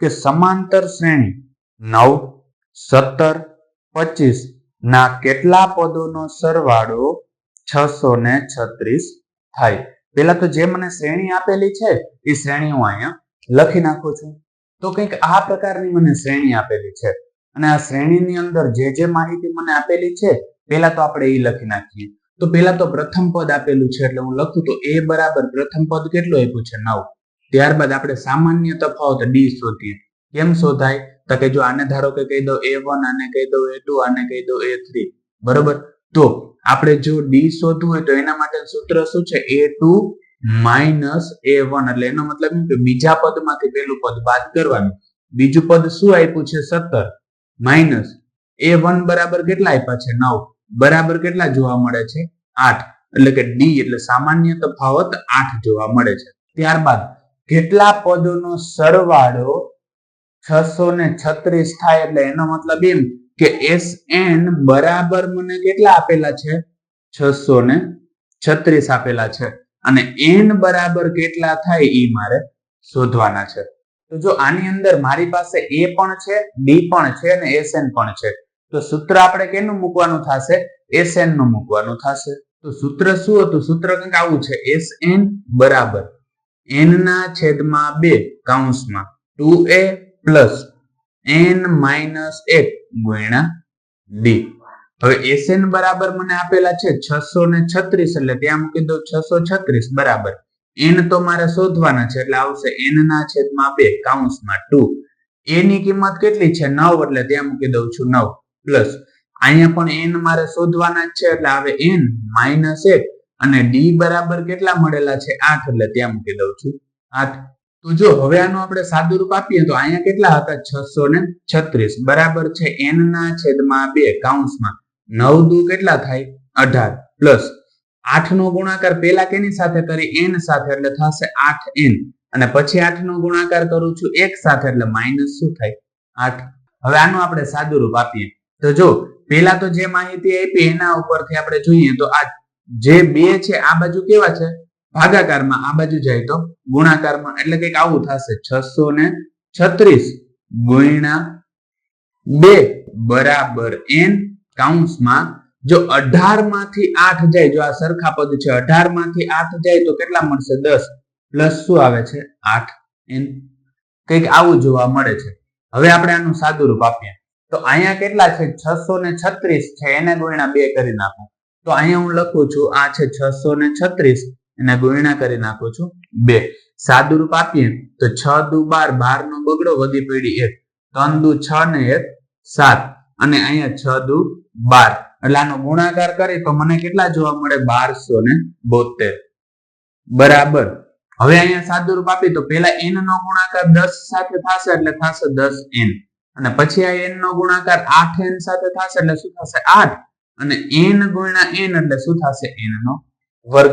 કે સમાંતર શ્રેણી નવ, સત્તર, પચીસ ના કેટલા પદોનો સરવાળો છસો ને છત્રીસ થાય? પેલા તો જે મને શ્રેણી આપેલી છે, એ શ્રેણી હું અહીંયા લખી નાખું છું. તો કંઈક આ પ્રકારની મને શ્રેણી આપેલી છે. અને આ શ્રેણીની અંદર જે જે માહિતી મને આપેલી છે પેલા તો આપણે એ લખી નાખીએ. તો પેલા તો પ્રથમ પદ આપેલું છે એટલે હું લખું તો એ બરાબર પ્રથમ પદ કેટલું આપ્યું છે? નવ. ત્યારબાદ આપણે સામાન્ય તફાવત ડી શોધીએ. કેમ શોધાય? તો કે જો આને ધારો કે કહી દો એ વન આને કહી દો એ ટુ આને કહી દો એ થ્રી બરોબર? તો આપણે જો ડી શોધવું હોય તો એના માટે સૂત્ર શું છે? A two minus a one એટલે એનો મતલબ કે બીજા પદમાંથી પેલું પદ બાદ કરવાનું. બીજું પદ શું આપ્યું છે? સત્તર. માઇનસ એ વન બરાબર કેટલા આપ્યા છે? નવ. બરાબર કેટલા જોવા મળે છે? આઠ. એટલે કે ડી એટલે સામાન્ય તફાવત આઠ જોવા મળે છે. ત્યારબાદ કેટલા પદોનો સરવાળો છસો ને છત્રીસ થાય એટલે એનો મતલબ એમ કે એસ એન બરાબર મને કેટલા આપેલા છે? છસો ને છત્રીસ આપેલા છે. અને એન બરાબર કેટલા થાય એ મારે શોધવાના છે. તો જો આની અંદર મારી પાસે એ પણ છે ડી પણ છે અને એસ એન પણ છે. તો સૂત્ર આપણે કેનું મૂકવાનું થશે? એસ એનનું મૂકવાનું થશે. તો સૂત્ર શું હતું? સૂત્ર કંઈક આવું છે. એસ એન બરાબર. એન ના છેદમાં બે કૌંસમાં two a plus n minus એક ગુણ્યા ડી. હવે એસએન બરાબર મને આપેલા છે છસો ને છત્રીસ, એટલે ત્યાં મૂકી દઉં છસો છત્રીસ, બરાબર. એન તો મારે શોધવાના છે, એટલે આવશે એન ના છેદમાં બે કાઉન્સમાં ટુ. એ ની કિંમત કેટલી છે? નવ, એટલે ત્યાં મૂકી દઉં છું નવ પ્લસ. અહીંયા પણ એન મારે શોધવાના જ છે, એટલે આવે એન માઇનસ એક અને ડી બરાબર કેટલા મળેલા છે? આઠ, એટલે ત્યાં મૂકી દઉં છું. આઠ. તો જો હવે આનું આપણે સાદું રૂપ આપીએ તો અહીંયા કેટલા હતા? છસો ને છત્રીસ. બરાબર છે એન ના છેદમાં બે કાઉન્સમાં નવ દુ કેટલા થાય? અઢાર. પ્લસ આઠ નો ગુણાકાર પેલા કેની સાથે કરી? એન સાથે, એટલે થશે આઠ એન અને પછી આઠ નો ગુણાકાર કરું છું એક સાથે, એટલે માઇનસ શું થાય? આઠ. હવે આનું આપણે સાદું રૂપ આપીએ. તો જો, પેલા તો જે માહિતી આપી, એના ઉપરથી આપણે જોઈએ તો આ જે બે છે, આ બાજુ કેવા છે? ભાગાકારમાં આ બાજુ જાય તો ગુણાકારમાં એટલે કંઈક આવું થશે. છસો ને છત્રીસ ગુણ્યા બે બરાબર એન કાઉન્સમાં જો અઢારમાંથી આઠ જાય, જો આ સરખા પદ છે, અઢારમાંથી આઠ જાય તો કેટલા મળશે? દસ. પ્લસ શું આવે છે? આઠ. એન કંઈક આવું જોવા મળે છે. હવે આપણે આનું સાદું રૂપ આપીએ. તો અહીંયા કેટલા છે? છસો ને છત્રીસ છે. એને ગુણ્યા બે કરી નાખો. તો અહીંયા હું લખું છું, આ છે છસો ને છત્રીસ, એને ગુણ્યા કરી નાખું છું બે. સાદું રૂપ આપીએ તો છ દુ બાર બાર નો બગડો વધી પડી એક. ત્રણ દુ છ ને એક, સાત. અને અહીંયા છ દુ બાર. એટલે આનો ગુણાકાર કરી તો મને કેટલા જોવા મળે? બારસો ને બોતેર. બરાબર. હવે અહીંયા સાદું રૂપ આપી તો પેલા એન નો ગુણાકાર દસ સાથે થશે એટલે થશે દસ એન અને પછી આ એન નો ગુણાકાર આઠ એન સાથે થશે એટલે શું થશે? આઠ. અને એન ગુણ્યા એન એટલે શું થશે? એન નો વર્ગ.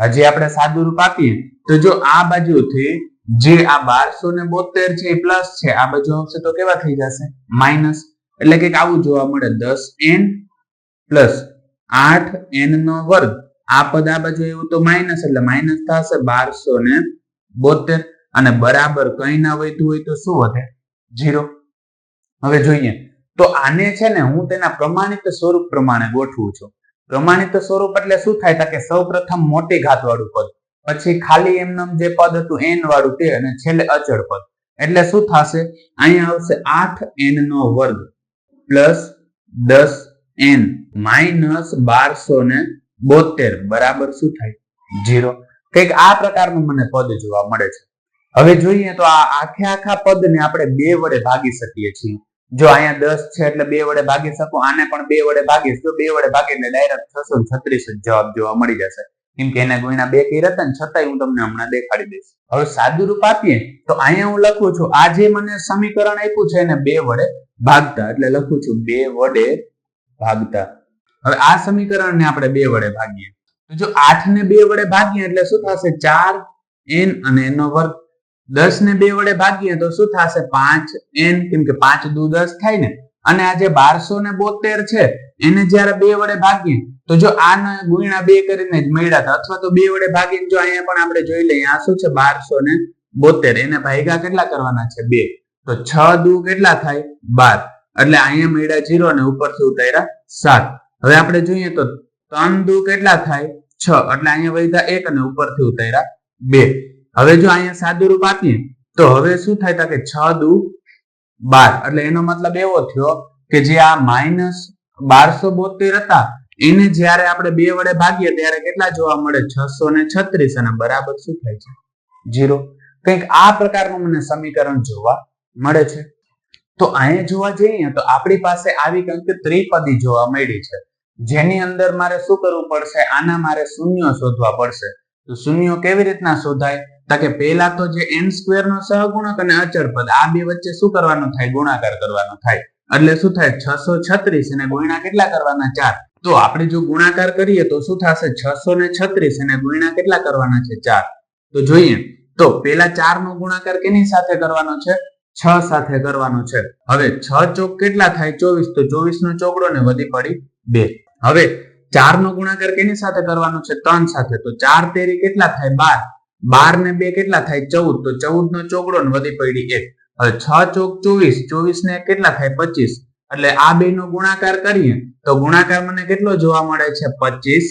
હજી આપણે સાદું રૂપ આપીએ. તો જો આ બાજુથી જે આ બારસો ને બોતેર છે એ પ્લસ છે, આ બાજુ આવશે તો કેવા થઈ જશે? માઇનસ. એટલે કે આવું જોવા મળે. દસ એન પ્લસ આઠ એન નો વર્ગ. આ પદ આ બાજુ એવું તો માઇનસ. એટલે માઇનસ થશે બારસો ને બોતેર. અને બરાબર કઈ ના વધ્યું હોય તો શું વધે? જીરો હવે જોઈએ. તો આને છે ને હું તેના પ્રમાણિત સ્વરૂપ પ્રમાણે ગોઠવું છું. પ્રમાણિત સ્વરૂપ એટલે શું થાય? કે સૌ પ્રથમ મોટી ઘાત વાળું પદ, પછી ખાલી એમનેમ જે પદ હતું એન વાળું તે અને છેલ્લે અચળ પદ. એટલે શું થશે? અહીંયા આવશે આઠ એન નો વર્ગ પ્લસ દસ એન માઇનસ બારસો ને બોતેર બરાબર શું થાય? જીરો કંઈક આ પ્રકારનું મને પદ જોવા મળે છે. હવે જોઈએ તો આ આખે આખા પદને આપણે બે વડે ભાગી શકીએ છીએ. જો અહીંયા દસ છે એટલે બે વડે ભાગી શકું, આને પણ બે વડે ભાગીશ. તો બે વડે ભાગી એટલે ડાયરેક્ટ છસો છત્રીસ જ જવાબ જોવા મળી જશે. કેમ કે એના ગુણ્યા બે કહી હતા ને છતાંય હું તમને હમણાં દેખાડી દઈશ. હવે સાદું રૂપ આપીએ તો અહીંયા હું લખું છું, આ જે મને સમીકરણ આપ્યું છે એને બે વડે ભાગતા, એટલે લખું છું બે વડે ભાગતા. હવે આ સમીકરણને આપણે બે વડે ભાગીએ. તો જો આઠ ને બે વડે ભાગીએ એટલે શું થશે? ચાર એન અને એનો વર્ગ દસ ને બે વડે ભાગીએ તો શું થશે? પાંચ. એન, કેમ કે પાંચ દુ દસ થાય ને. અને આ જે બારસો ને બોતેર છે, એને જયારે બે વડે ભાગીએ, તો જો આને ગુણ્યા બે કરીને જ મળ્યા હતા, અથવા તો બે વડે ભાગીને જો અહીંયા પણ આપણે જોઈ લઈએ, આ શું છે? બારસો ને બોતેર. એને ભાગ્યા કેટલા કરવાના છે? બે. તો છ દુ કેટલા થાય? બાર. એટલે અહીંયા મળ્યા જીરો ને ઉપરથી ઉતાર્યા સાત. હવે આપણે જોઈએ તો ત્રણ દુ કેટલા થાય? છ. એટલે અહીંયા વધ્યા એક અને ઉપરથી ઉતાર્યા બે. હવે જો અહીંયા સાદું રૂપ આપીએ, તો હવે શું થાય કે છ દુ બાર. એટલે એનો મતલબ એવો થયો કે જે આ માઇનસ બારસો બોતેર હતા, એને જ્યારે આપણે બે વડે ભાગીએ ત્યારે કેટલા જોવા મળે? છસો ને છત્રીસ. અને બરાબર શું થાય છે? જીરો કંઈક આ પ્રકારનું મને સમીકરણ જોવા મળે છે. તો અહીંયા જોવા જઈએ તો આપણી પાસે આવી કંઈક ત્રિપદી જોવા મળી છે. જેની અંદર મારે શું કરવું પડશે? આના મારે શૂન્યો શોધવા પડશે. તો શૂન્યો કેવી રીતના શોધાય? કે પહેલા તો જે n સ્ક્વેર નો સહગુણક અને અચળ પદ, આ બે વચ્ચે શું કરવાનું થાય? ગુણાકાર કરવાનો થાય. એટલે શું થાય? છસો છત્રીસ અને ગુણ્યા કેટલા કરવાના? ચાર. તો આપણે જો ગુણાકાર કરીએ તો શું થશે? છસો ને છત્રીસ અને ગુણ્યા કેટલા કરવાના છે? ચાર. તો જોઈએ. તો પેલા ચાર નો ગુણાકાર કેની સાથે કરવાનો છે? છ સાથે કરવાનો છે. હવે છ ચોક કેટલા થાય? ચોવીસ. તો ચોવીસ નો ચોકડો ને વધી પડી બે. હવે ચાર નો ગુણાકાર કેની સાથે કરવાનો છે? ત્રણ સાથે. તો ચાર તેરી કેટલા થાય? બાર. બાર ને બે કેટલા થાય? ચૌદ. તો ચૌદ નો ચોકડો ને વધી પડી એક. છ ચોક ચોવીસ. ચોવીસ ને કેટલા થાય? પચીસ. એટલે આ બે નો ગુણાકાર કરીએ, તો ગુણાકાર મને કેટલો જોવા મળે છે? પચીસ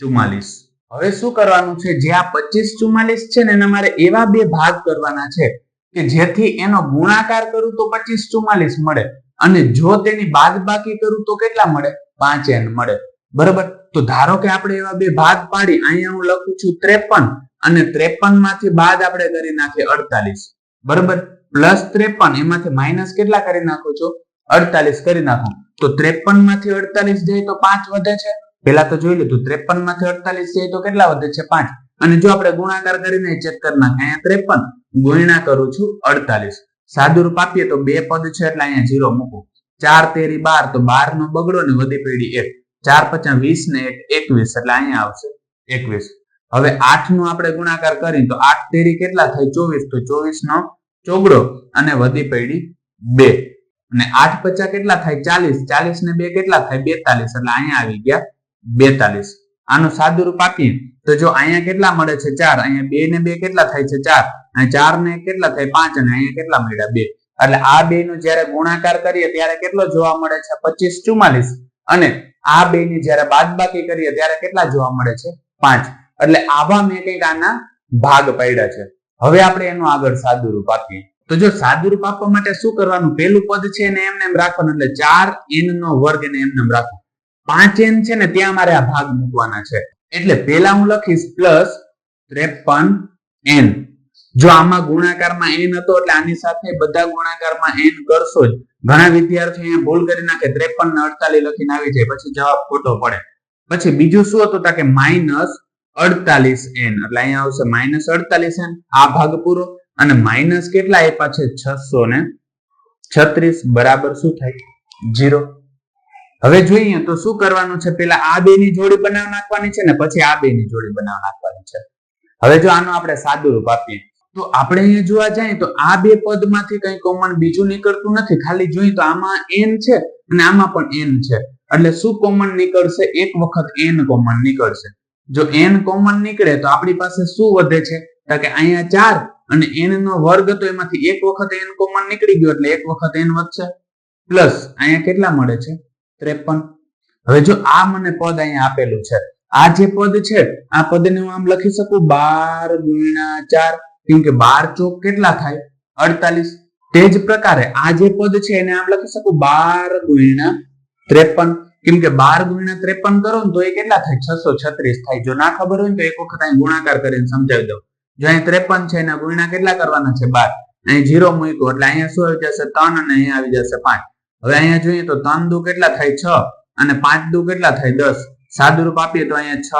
ચુમ્માલીસ. હવે શું કરવાનું છે? જે આ પચીસ ચુમ્માલીસ છે ને એના મારે એવા બે ભાગ કરવાના છે કે જેથી એનો ગુણાકાર કરું તો પચીસ ચુમ્માલીસ મળે અને જો તેની બાદ બાકી કરું તો કેટલા મળે? પાંચ એન મળે. બરોબર? તો ધારો કે આપણે એવા બે ભાગ પાડી, અહીંયા હું લખું છું ત્રેપન. અને ત્રેપનમાંથી બાદ આપણે કરી નાખીએ અડતાલીસ. બરોબર? પ્લસ ત્રેપન, એમાંથી માઇનસ કેટલા કરી નાખો છો? અડતાલીસ કરી નાખો. તો ત્રેપનમાંથી અડતાલીસ જાય તો પાંચ વધે છે? પેલા તો જોઈ લીધું, ત્રેપનમાંથી અડતાલીસ જાય તો કેટલા વધે છે? પાંચ. અને જો આપણે ગુણાકાર કરીને ચેક કરી નાખે અહીંયા ત્રેપન, ગુણ્યા કરું છું અડતાલીસ. સાદુ રૂપ આપીએ તો બે પદ છે એટલે અહીંયા જીરો મૂકું. ચાર તેરી બાર, તો બાર નો બગડો ને વધી પેઢી એક. ચાર પચાસ વીસ ને એક, એકવીસ, એટલે અહીંયા આવશે એકવીસ. હવે આઠ નો આપણે ગુણાકાર કરી તો આઠ તેરી કેટલા થાય? ચોવીસ. તો ચોવીસ નો ચોગડો અને વધી પડી બે. અને આઠ પચાસ કેટલા થાય? ચાલીસ. ચાલીસ ને બે કેટલા થાય? બેતાલીસ. એટલે અહીંયા આવી ગયા બેતાલીસ. આનું સાદું રૂપ આપીએ તો જો અહીંયા કેટલા મળે છે? ચાર. અહીંયા બે ને બે કેટલા થાય છે? ચાર. અને ચાર ને કેટલા થાય? પાંચ. અને અહીંયા કેટલા મળ્યા? બે. એટલે આ બે નો જયારે ગુણાકાર કરીએ ત્યારે કેટલો જોવા મળે છે? પચીસ ચુમ્માલીસ અને આ બે ની જયારે બાદબાકી કરીએ ત્યારે કેટલા જોવા મળે છે? પાંચ. એટલે આવા મેં ભાગ પાડ્યા છે. હવે આપણે એનું આગળ સાદું રૂપ આપીએ. તો જો સાદું આપવા માટે શું કરવાનું? પહેલું પદ છે એને એમને એમ રાખવાનું, એટલે ચાર એન નો વર્ગ એને એમને એમ રાખવું પાંચ એન છે ને ત્યાં મારે આ ભાગ મૂકવાના છે. એટલે પેલા હું લખીશ પ્લસ ત્રેપન એન. જો આમાં ગુણાકારમાં એન હતો, એટલે આની સાથે બધા ગુણાકારમાં એન કરશો જ. ઘણા વિદ્યાર્થીઓ અહીંયા ભૂલ કરી નાખે ત્રેપન ને અડતાલીસ લખીને આવી જાય, પછી જવાબ ખોટો પડે. પછી બીજું શું હતું? કે માઇનસ અડતાલીસ એન એટલે અહીંયા આવશે માઇનસ અડતાલીસ એન આ ભાગ પૂરો. અને માઇનસ કેટલા આપ્યા છે? છસો ને છત્રીસ. બરાબર શું થાય? જીરો હવે જોઈએ તો શું કરવાનું છે? પેલા આ બે ની જોડી બનાવી નાખવાની છે ને પછી આ બે ની જોડી બનાવી નાખવાની છે. હવે જો આનું આપણે સાદું રૂપ આપીએ. તો આપણે અહીંયા જોવા જઈએ તો આ બે પદમાંથી કઈ કોમન બીજું નીકળતું નથી. ખાલી જોઈએ તો આમાં એન છે અને આમાં પણ એન છે. એટલે શું કોમન નીકળશે? એક વખત એન કોમન નીકળશે. જો એન કોમન નીકળે તો આપણી પાસે શું વધે છે? તો કે અહીંયા ચાર અને n નો વર્ગ તો એમાંથી એક વખત એન કોમન નીકળી ગયો એટલે એક વખત એન વધશે. પ્લસ અહીંયા કેટલા મળે છે? ત્રેપન. હવે જો આ મને પદ અહીંયા આપેલું છે, આ જે પદ છે, આ પદને હું આમ લખી શકું? બાર ગુણ્યા ચાર. કેમ કે બાર ચોક કેટલા થાય? અડતાલીસ. તે જ પ્રકારે આ જે પદ છે એને આમ લખી શકું? બાર ગુણ્યા ત્રેપન. કેમ કે બાર ગુણ્યા ત્રેપન કરો ને તો એ કેટલા થાય? છસો છત્રીસ થાય. જો ના ખબર હોય તો એક વખત અહીં ગુણાકાર કરીને સમજાવી દઉં. જો અહીં ત્રેપન છે, એના ગુણ્યા કેટલા કરવાના છે? બાર. અહીં જીરો મૂક્યો, એટલે અહીંયા શું આવી જશે? ત્રણ અને અહીંયા આવી જશે પાંચ. હવે અહીંયા જોઈએ તો ત્રણ દુ કેટલા થાય? છ. અને પાંચ દુ કેટલા થાય? દસ. સાદુ રૂપ આપીએ તો અહીંયા છ,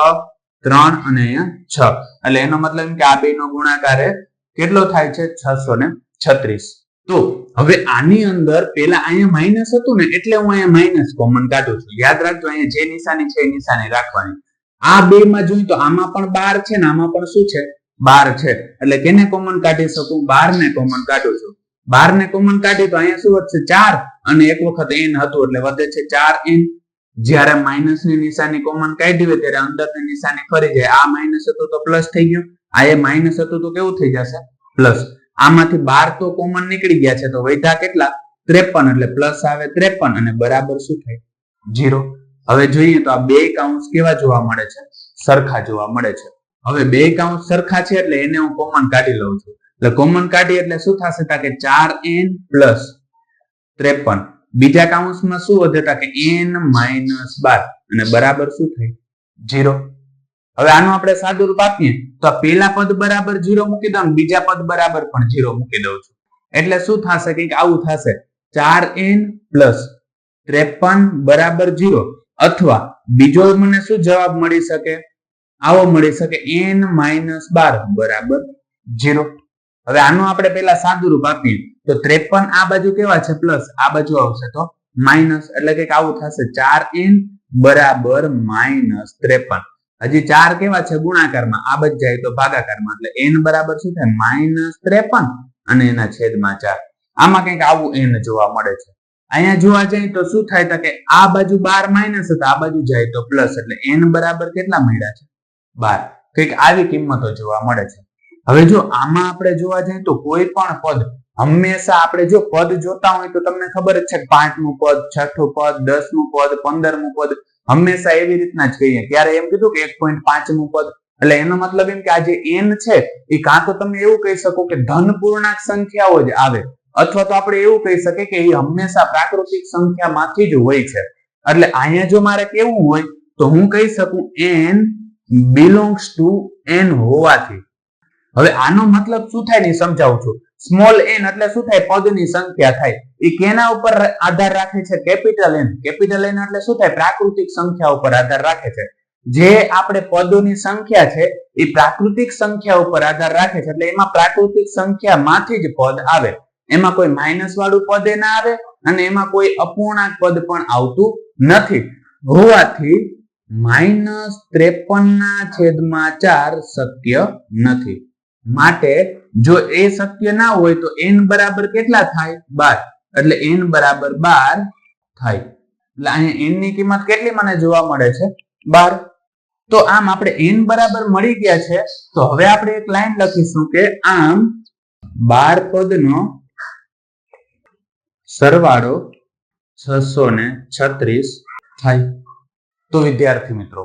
ત્રણ અને અહીંયા છ. એટલે એનો મતલબ કે આ બે નો ગુણાકાર કેટલો થાય છે? છસો ને છત્રીસ. તો હવે આની અંદર પેલા અહીંયા માઇનસ હતું ને એટલે હું અહીંયા માઇનસ કોમન કાઢું છું. યાદ રાખજો, અહીંયા જે નિશાની છે એ નિશાની રાખવાની. આ બે માં જોઈએ તો આમાં પણ બાર છે ને આમાં પણ શું છે? બાર છે. એટલે કેને કોમન કાઢી શકું? બાર ને કોમન કાઢું છું. બાર ને કોમન કાઢી તો અહીંયા શું વધશે? ચાર. અને એક વખત એન હતું એટલે વધે છે ચાર એન જ્યારે માઇનસની નિશાની કોમન કાઢી હોય ત્યારે અંદરની નિશાની ફરી જાય. આ માઇનસ હતું તો પ્લસ થઈ ગયું. આ એ માઇનસ હતું તો કેવું થઈ જશે? પ્લસ આમાંથી બાર તો કોમન નીકળી ગયા છે, તો વૈધા કેટલા? ત્રેપન એટલે પ્લસ આવે ત્રેપન અને બરાબર શું થાય? જીરો હવે જોઈએ તો આ બે કાઉન્સ કેવા જોવા મળે છે? સરખા જોવા મળે છે. હવે બે કાઉન્સ સરખા છે એટલે એને હું કોમન કાઢી લઉં છું. એટલે કોમન કાઢી એટલે શું થશે? તા કે ચાર એન પ્લસ ત્રેપન. બીજા કાઉન્સમાં શું વધે? તા કે એન માઇનસ બાર. અને બરાબર શું થાય? જીરો હવે આનું આપણે સાદું રૂપ આપીએ તો આ પેલા પદ બરાબર જીરો મૂકી દઉં બીજા પદ બરાબર પણ જીરો મૂકી દઉં છું. એટલે શું થશે? કે આવું થશે. ચાર એન પ્લસ ત્રેપન બરાબર જીરો. અથવા બીજો મને શું જવાબ મળી શકે? આવો મળી શકે એન માઇનસ બાર બરાબર જીરો. હવે આનું આપણે પેલા સાદું રૂપ આપીએ. તો ત્રેપન આ બાજુ કેવા છે? પ્લસ આ બાજુ આવશે તો માઇનસ. એટલે કે આવું થશે. ચાર એન બરાબર માઇનસ ત્રેપન. હજી ચાર કેવા છે ગુણાકારમાં? આ બચ જાય તો ભાગાકારમાં. એટલે એન બરાબર શું થાય? માઇનસ ત્રેપન અને એના છેદમાં ચાર. આમાં કંઈક આવું એન જોવા મળે છે. અહીંયા જોવા જાય તો શું થાય? કે આ બાજુ બાર માઇનસ હતા, આ બાજુ જાય તો પ્લસ. એટલે એન બરાબર કેટલા મળ્યા છે? બાર. કંઈક આવી કિંમતો જોવા મળે છે. હવે જો આમાં આપણે જોવા જઈએ તો કોઈ પણ પદ, હંમેશા આપણે જો પદ જોતા હોય તો તમને ખબર જ છે પાંચમું પદ, છઠ્ઠું પદ, દસમું પદ, પંદરમું પદ હંમેશા એવી રીતના જ કહીએ. ત્યારે એમ કીધું કે એક પોઈન્ટ પાંચમું પદ એટલે એનો મતલબ એમ કે આ જે એન છે, એ કાં તો તમે એવું કહી શકો કે ધન પૂર્ણાંક સંખ્યાઓ જ આવે, અથવા તો આપણે એવું કહી શકીએ કે એ હંમેશા પ્રાકૃતિક સંખ્યામાંથી જ હોય છે. એટલે અહીંયા જો મારે કેવું હોય, તો હું કહી શકું એન બિલોંગ્સ ટુ એન હોવાથી. હવે આનો મતલબ શું થાય ને સમજાવું છું. સ્મોલ એન એટલે શું થાય? પદની સંખ્યા થાય. એ કેના ઉપર આધાર રાખે છે? કેપિટલ એન કેપિટલ એન એટલે શું થાય? પ્રાકૃતિક સંખ્યા ઉપર આધાર રાખે છે. જે આપણે પદોની સંખ્યા છે, એ પ્રાકૃતિક સંખ્યા ઉપર આધાર રાખે છે. એટલે એમાં પ્રાકૃતિક સંખ્યામાંથી જ પદ આવે. એમાં કોઈ માઇનસ વાળું પદ એ ના આવે અને એમાં કોઈ અપૂર્ણાંક પદ પણ આવતું નથી. હોવાથી માઇનસ ત્રેપન ના છેદમાં ચાર શક્ય નથી. માટે જો એ શક્ય ના હોય તો એન બરાબર કેટલા થાય? બાર. એટલે એન બરાબર બાર થાય. એટલે અહીંયા એનની કિંમત કેટલી મને જોવા મળે છે? બાર. તો આમ આપણે એન બરાબર મળી ગયા છે. તો હવે આપણે એક લાઈન લખીશું કે આમ બાર પદનો સરવાળો છસો ને છત્રીસ થાય. તો વિદ્યાર્થી મિત્રો